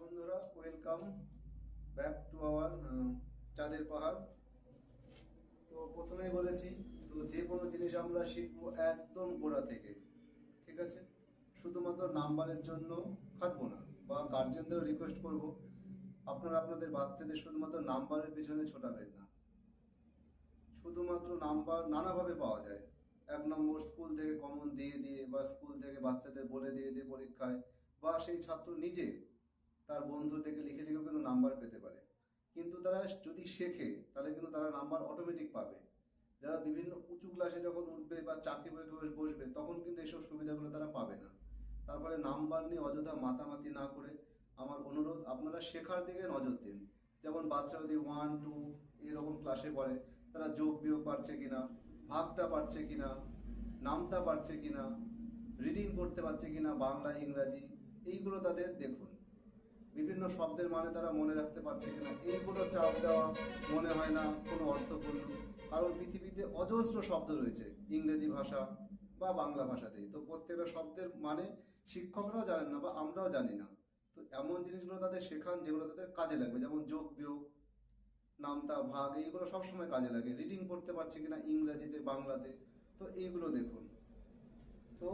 বন্ধুরা welcome back to our চাঁদের পাহাড়। তো প্রথমেই বলেছি, তো যে কোনো জিনিস আমরা শিখব একদম গোড়া থেকে, ঠিক আছে? শুধুমাত্র নাম্বারের জন্য খাটবো না, বা গার্জেনদেরও রিকোয়েস্ট করব। আপনারা আপনাদের বাচ্চাদের শুধুমাত্র নাম্বারের পিছনে ছোটাবেন না। শুধুমাত্র নাম্বার নানাভাবে পাওয়া যায়। এক নম্বর স্কুল থেকে কমন দিয়ে দিয়ে, বা স্কুল থেকে বাচ্চাদের বলে দিয়ে দিয়ে পরীক্ষায়, বা সেই ছাত্র নিজে তার বন্ধু থেকে লিখে লিখেও কিন্তু নাম্বার পেতে পারে। কিন্তু তারা যদি শেখে, তাহলে কিন্তু তারা নাম্বার অটোমেটিক পাবে। যারা বিভিন্ন উঁচু ক্লাসে যখন উঠবে বা চাকরি পরীক্ষায় বসবে, তখন কিন্তু এইসব সুবিধাগুলো তারা পাবে না। তারপরে নাম্বার নিয়ে অযথা মাতামাতি না করে আমার অনুরোধ, আপনারা শেখার দিকে নজর দিন। যেমন বাচ্চা যদি ওয়ান টু এরকম ক্লাসে পড়ে, তারা যোগ বিয়োগ পারছে কিনা, ভাগটা পারছে কিনা নামতা পারছে কিনা রিডিং করতে পারছে কিনা, বাংলা, ইংরাজি, এইগুলো তাদের দেখুন। বিভিন্ন শব্দের মানে তারা মনে রাখতে পারছে কিনা, এইগুলো চাপ দেওয়া মনে হয় না কোনো অর্থপূর্ণ। কারণ পৃথিবীতে অজস্র শব্দ রয়েছে, ইংরেজি ভাষা বা বাংলা ভাষাতেই। তো প্রত্যেকটা শব্দের মানে শিক্ষকরাও জানেন না বা আমরাও জানি না। তো এমন জিনিসগুলো তাদের শেখান যেগুলো তাদের কাজে লাগবে, যেমন যোগ বিয়োগ, নামতা, ভাগ, এইগুলো সবসময় কাজে লাগে। রিডিং করতে পারছে কিনা ইংরেজিতে, বাংলাতে, তো এইগুলো দেখুন। তো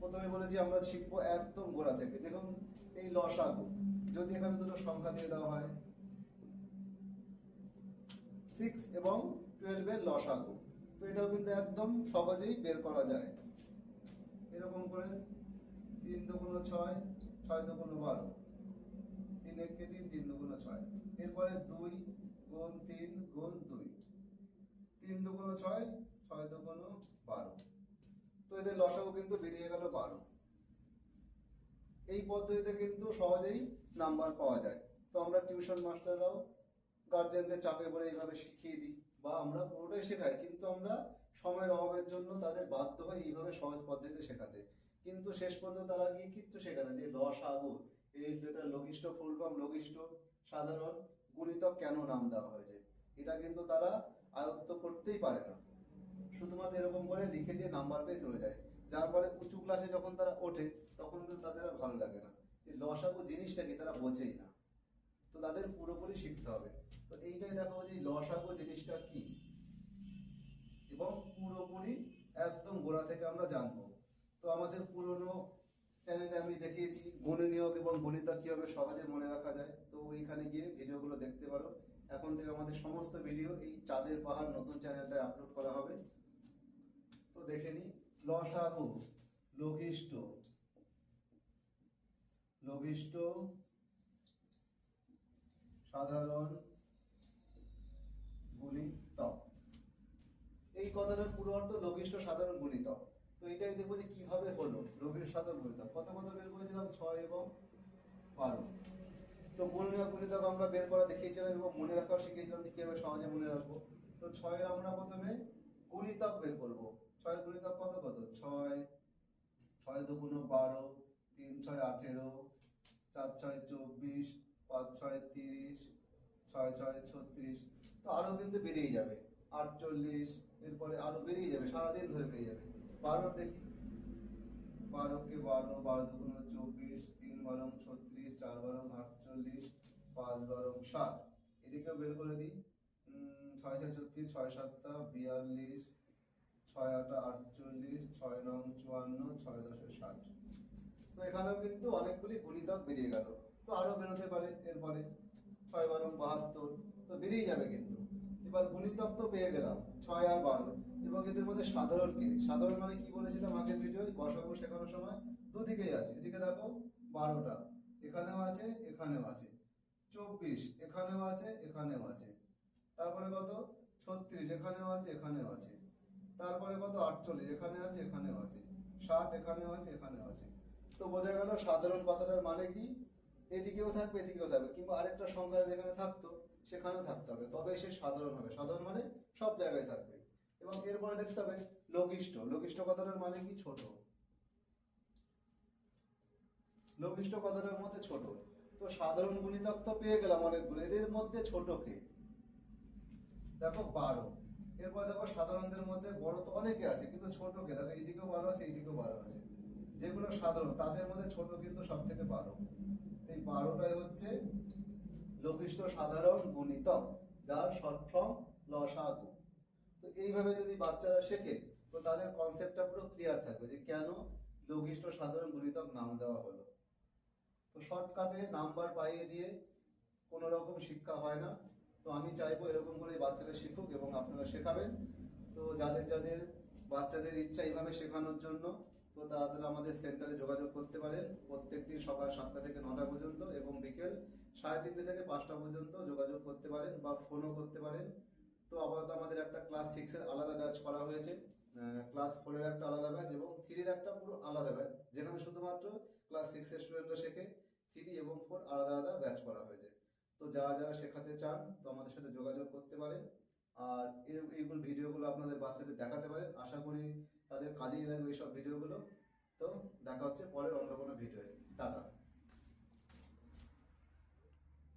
প্রথমে বলেছি আমরা শিখব একদম গোড়া থেকে। দেখুন, এই লসাগু। যদি এখানে দুটো সংখ্যা দিয়ে দেওয়া হয় সিক্স এবং টুয়েলভের লসাগু তো এটাও কিন্তু একদম সহজেই বের করা যায়। এরকম করে তিন দুগুণ ছয় ছয় দুগুণ বারো। তিন এককে তিন তিন দুগুণ ছয়। এরপরে দুই গুণ তিন গুণ দুই। তিন দুগুণ ছয় ছয় দুগুণ বারো। তো এদের লসাগু কিন্তু বেরিয়ে গেল বারো। এই পদ্ধতিতে কিন্তু সহজেই নাম্বার পাওয়া যায়। তো আমরা টিউশন মাস্টাররাও গার্জেনদের চাপে পড়ে এইভাবে শিখিয়ে দিই বা আমরা পুরোটাই শেখাই। কিন্তু আমরা সময়ের অভাবের জন্য তাদের বাধ্য হয় এইভাবে সহজ পদ্ধতিতে শেখাতে। কিন্তু শেষ পর্যন্ত তারা গিয়ে কিচ্ছু শেখে না যে লস আগু এই এটা লঘিষ্ঠ ফুল লঘিষ্ঠ, সাধারণ, গুণিতক কেন নাম দেওয়া হয়েছে? এটা কিন্তু তারা আয়ত্ত করতেই পারে না। শুধুমাত্র এরকম করে লিখে দিয়ে নাম্বার পেয়ে চলে যায়। যার ফলে উঁচু ক্লাসে যখন তারা ওঠে, তখন কিন্তু তাদের আর ভালো লাগে না। এই লসাগু জিনিসটা কি তারা বোঝেই না। তো তাদের পুরোপুরি শিখতে হবে। তো এইটাই দেখাবো যে লসাগু জিনিসটা কি। এবং পুরোপুরি একদম গোড়া থেকে আমরা জানব। তো আমাদের পুরনো চ্যানেলে আমি দেখিয়েছি, গুণনীয়ক এবং গণিতক কীভাবে সহজে মনে রাখা যায়। তো ওইখানে গিয়ে ভিডিওগুলো দেখতে পারো। এখন থেকে আমাদের সমস্ত ভিডিও এই চাঁদের পাহাড় নতুন চ্যানেলটায় আপলোড করা হবে। তো দেখে নি লসাগু, লঘিষ্ঠ। লঘিষ্ঠ, সাধারণ, গুণিতক। এই কথাটার পুরো অর্থ লঘিষ্ঠ, সাধারণ, গুণিতক। তো এটাই দেখব যে কীভাবে হলো লঘিষ্ঠ, সাধারণ, গুণিতক। কত কত বের করেছিলাম ছয় এবং বারো। তো গুণনীয় গুণিতক আমরা বের করা দেখিয়েছিলাম এবং মনে রাখাও শিখিয়েছিলাম যে কীভাবে সহজে মনে রাখব। তো ছয়ের আমরা প্রথমে গুণিতক বের করব। ছয়ের গুণিতক কত কত? ছয় ছয় দুগুণ বারো, তিন ছয় আঠেরো, চার ছয় চব্বিশ, পাঁচ ছয় তিরিশ, ছয় ছয় ছত্রিশ। তো আরও কিন্তু বেরিয়ে যাবে। আটচল্লিশ, এরপরে আরও বেরিয়ে যাবে, সারাদিন ধরে বেরিয়ে যাবে। বারো দেখি। বারোকে বারো বারো দুগুণ চব্বিশ, তিন বারো ছত্রিশ, চার বারো আটচল্লিশ, পাঁচ বারো ষাট। এদিকেও বের করে দিই। ছয় ছয় ছত্রিশ, ছয় সাতটা, বিয়াল্লিশ ছয় আটা আটচল্লিশ, ছয় নং চুয়ান্ন, ছয় দশে ষাট। তো এখানেও কিন্তু অনেকগুলি গুণিতক বেরিয়ে গেল। তো আরও বেরোতে পারে এরপরে। ছয় বারো, বাহাত্তর, তো বেরিয়ে যাবে কিন্তু। এবার গুণিতক তো পেয়ে গেলাম, ছয় আর বারো। এবং এদের মধ্যে সাধারণ কি? সাধারণ মানে কি বলেছিলাম আগের ভিডিও গসাগু শেখানোর সময় দুদিকেই আছে। এদিকে দেখো, বারোটা। এখানেও আছে এখানেও আছে। চব্বিশ, এখানেও আছে এখানেও আছে। তারপরে কত? ছত্রিশ, এখানেও আছে এখানেও আছে। তারপরে কত? আটচল্লিশ। এখানে আছে, এখানেও আছে। ষাট এখানেও আছে এখানেও আছে। তো বোঝা গেল সাধারণ পাতাটার মানে কি? এদিকেও থাকবে এদিকেও থাকবে। কিংবা আরেকটা সংখ্যা যেখানে থাকতো, সেখানেও থাকতে হবে। তবে সে সাধারণ হবে। সাধারণ মানে সব জায়গায় থাকবে। এবং এরপরে দেখতে হবে লঘিষ্ঠ। লঘিষ্ঠ কথাটার মানে কি? ছোট। লঘিষ্ঠ কথাটার মধ্যে ছোট। তো সাধারণ গুণিতক তো পেয়ে গেলাম অনেকগুলো। এদের মধ্যে ছোট কে? দেখো, বারো। এরপর দেখো সাধারণদের মধ্যে বড় তো অনেকে আছে, কিন্তু ছোট কে দেখো এইদিকেও বারো আছে এইদিকেও বারো আছে। যেগুলো সাধারণ, তাদের মধ্যে ছোট কিন্তু সব থেকে বারো এই বারোটাই হচ্ছে লঘিষ্ঠ সাধারণ গুণিতক যার শর্ট ফর্ম লসাগু। তো এইভাবে যদি বাচ্চারা শেখে, তো তাদের কনসেপ্টটা পুরো ক্লিয়ার থাকবে যে কেন লঘিষ্ঠ সাধারণ গুণিতক নাম দেওয়া হলো। তো শর্টকাটে নাম্বার পাইয়ে দিয়ে কোনো রকম শিক্ষা হয় না। তো আমি চাইব এরকম করে বাচ্চারা শিখুক এবং আপনারা শেখাবেন। তো যাদের যাদের বাচ্চাদের ইচ্ছা এইভাবে শেখানোর জন্য, তো তারা আমাদের সেন্টারে যোগাযোগ করতে পারেন। প্রত্যেক দিন সকাল সাতটা থেকে নটা পর্যন্ত এবং বিকেল সাড়ে তিনটে থেকে পাঁচটা পর্যন্ত যোগাযোগ করতে পারেন বা ফোনও করতে পারেন। তো আপাতত আমাদের একটা ক্লাস সিক্সের আলাদা ব্যাচ করা হয়েছে। ক্লাস ফোরের একটা আলাদা ব্যাচ এবং থ্রির একটা পুরো আলাদা ব্যাচ, যেখানে শুধুমাত্র ক্লাস সিক্সের স্টুডেন্টরা শেখে। থ্রি এবং ফোর আলাদা আলাদা ব্যাচ করা হয়েছে। তো যারা যারা শেখাতে চান, তো আমাদের সাথে যোগাযোগ করতে পারেন। আর এই- এইগুলো ভিডিওগুলো আপনাদের বাচ্চাদের দেখাতে পারেন। আশা করি তাদের কাজেই লাগবে এইসব ভিডিওগুলো। তো দেখা হচ্ছে পরের অন্য কোনো ভিডিও টাটা।